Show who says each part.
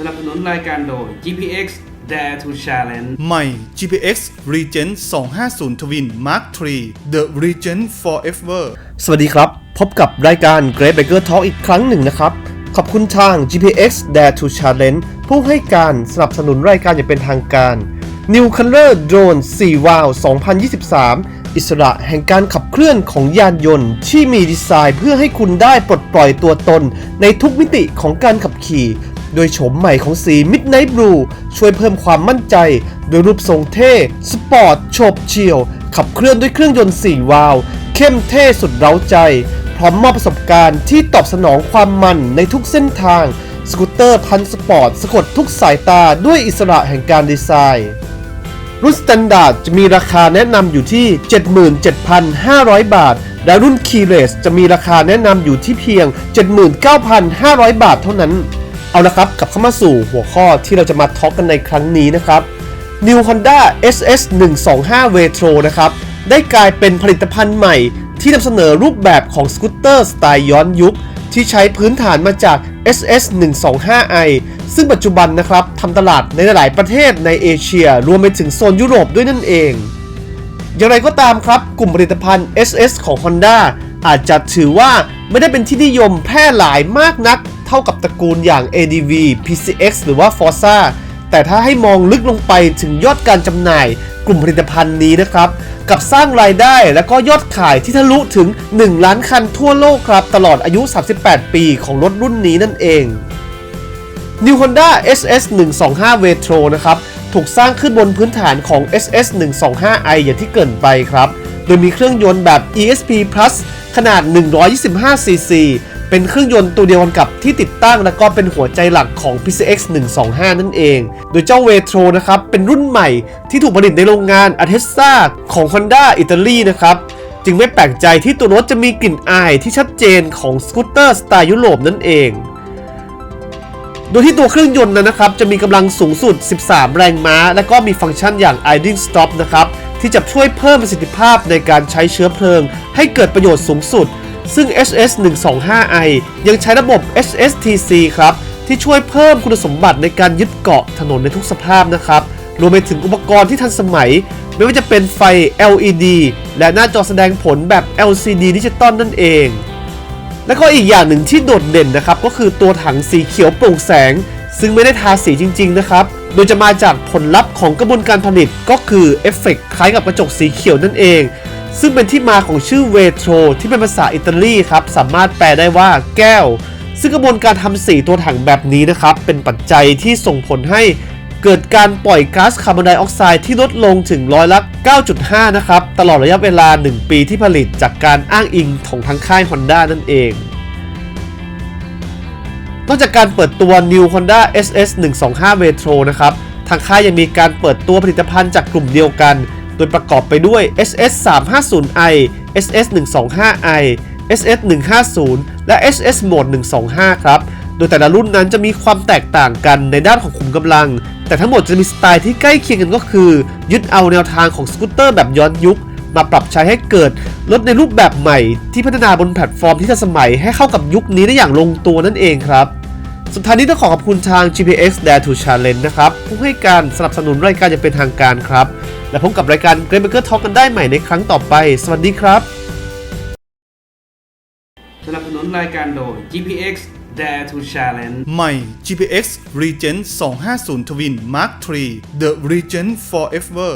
Speaker 1: สนับสนุนรายการโดย GPX Dare to Challenge
Speaker 2: ใหม่ GPX Regent 250 Twin Mark III The Regent Forever
Speaker 3: สวัสดีครับ พบกับรายการ Great Baker Talk อีกครั้งหนึ่งนะครับ ขอบคุณทาง GPX Dare to Challenge ผู้ให้การสนับสนุนรายการอย่างเป็นทางการ New Color Drone 4 w o w 2023 อิสระแห่งการขับเคลื่อนของยานยนต์ ที่มีดีไซน์เพื่อให้คุณได้ปลดปล่อยตัวตน ในทุกมิติของการขับขี่ โดยโฉมใหม่ของสี Midnight Blue ช่วยเพิ่มความมั่นใจ โดยรูปทรงเท่ สปอร์ตโฉบเฉี่ยว ขับเคลื่อนด้วยเครื่องยนต์4วาล์วเข้มเท่สุดเร้าใจ พร้อมมอบประสบการณ์ที่ตอบสนองความมันในทุกเส้นทาง สกูตเตอร์พันสปอร์ตสะกดทุกสายตาด้วยอิสระแห่งการดีไซน์รุ่นสแตนดาร์ดจะมีราคาแนะนำอยู่ที่ 77,500 บาท และรุ่นคีเลสจะมีราคาแนะนำอยู่ที่เพียง 79,500 บาทเท่านั้น เอาละครับกลับเข้ามาสู่หัวข้อที่เราจะมาทอล์กกันในครั้งนี้นะครับ New Honda SS 125 Retro นะครับ ได้กลายเป็นผลิตภัณฑ์ใหม่ ที่นำเสนอรูปแบบของสกูตเตอร์สไตล์ย้อนยุค ที่ใช้พื้นฐานมาจาก SS 125i ซึ่งปัจจุบันนะครับทำตลาดในหลายประเทศในเอเชีย รวมไปถึงโซนยุโรปด้วยนั่นเอง อย่างไรก็ตามครับ กลุ่มผลิตภัณฑ์ SS ของ Honda อาจจะถือว่าไม่ได้เป็นที่นิยมแพร่หลายมากนัก เท่ากับตระกูลอย่าง ADV PCX หรือว่า Forza แต่ถ้าให้มองลึกลงไปถึงยอดการจำหน่ายกลุ่มผลิตภัณฑ์นี้นะครับ กับสร้างรายได้และก็ยอดขายที่ทะลุถึง 1 ล้านคันทั่วโลกครับ ตลอดอายุ 38 ปีของรถรุ่นนี้นั่นเอง New Honda SS 125 Retro นะครับ ถูกสร้างขึ้นบนพื้นฐานของ SS 125i อย่างที่เกินไปครับ โดยมีเครื่องยนต์แบบ ESP Plus ขนาด 125cc เป็นเครื่องยนต์ตัวเดียวกันกับที่ติดตั้งและก็เป็นหัวใจหลักของ PCX 125 นั่นเอง โดยเจ้า Retro นะครับ เป็นรุ่นใหม่ที่ถูกผลิตในโรงงาน Atessa ของ Honda อิตาลีนะครับจึงไม่แปลกใจที่ตัวรถจะมีกลิ่นอายที่ชัดเจนของสกูตเตอร์สไตล์ยุโรปนั่นเอง โดยที่ตัวเครื่องยนต์นั้นนะครับ จะมีกำลังสูงสุด 13 แรงม้า และก็มีฟังก์ชันอย่าง idling stop นะครับ ที่จะช่วยเพิ่มประสิทธิภาพในการใช้เชื้อเพลิง ให้เกิดประโยชน์สูงสุด ซึ่ง SS 125i ยังใช้ระบบ SSTC ครับ ที่ช่วยเพิ่มคุณสมบัติในการยึดเกาะถนนในทุกสภาพนะครับ รวมไปถึงอุปกรณ์ที่ทันสมัย ไม่ว่าจะเป็นไฟ LED และหน้าจอแสดงผลแบบ LCD ดิจิตอลนั่นเอง และก็อีกอย่างหนึ่งที่โดดเด่นนะครับ ก็คือตัวถังสีเขียวโปร่งแสง ซึ่งไม่ได้ทาสีจริง ๆ นะครับ โดยจะมาจากผลลัพธ์ของกระบวนการผลิตก็คือเอฟเฟกต์คล้ายกับกระจกสีเขียวนั่นเอง ซึ่งเป็นที่มาของชื่อเวโทรที่เป็นภาษาอิตาลีครับ สามารถแปลได้ว่าแก้ว ซึ่งกระบวนการทำสีตัวถังแบบนี้นะครับ เป็นปัจจัยที่ส่งผลให้เกิดการปล่อยก๊าซคาร์บอนไดออกไซด์ที่ลดลงถึงร้อยละ 9.5 นะครับ ตลอดระยะเวลา 1 ปีที่ผลิตจากการอ้างอิงของทางค่าย Honda นั่นเองนอกจากการเปิดตัว New Honda SS 125 Retro นะครับ ทางค่ายยังมีการเปิดตัวผลิตภัณฑ์จากกลุ่มเดียวกัน โดยประกอบไปด้วย SS 350i SS 125i SS 150และ SS Mode 125 ครับ โดยแต่ละรุ่นนั้นจะมีความแตกต่างกันในด้านของขุมกำลัง แต่ทั้งหมดจะมีสไตล์ที่ใกล้เคียงกันก็คือ ยึดเอาแนวทางของสกูตเตอร์แบบย้อนยุค มาปรับใช้ให้เกิดรถในรูปแบบใหม่ ที่พัฒนาบนแพลตฟอร์มที่ทันสมัยให้เข้ากับยุคนี้ได้อย่างลงตัวนั่นเองครับสุดท้ายนี้ต้องขอขอบคุณทาง GPX Dare to Challenge นะครับผู้ให้การสนับสนุนรายการอย่างเป็นทางการครับและพบกับรายการ Great Maker Talk กันได้ใหม่ในครั้งต่อไป สวัสดีครับ
Speaker 1: สนับสนุนรายการโดย GPX Dare to Challenge
Speaker 2: ใหม่ GPX Regent 250 Twin Mark III The Regent Forever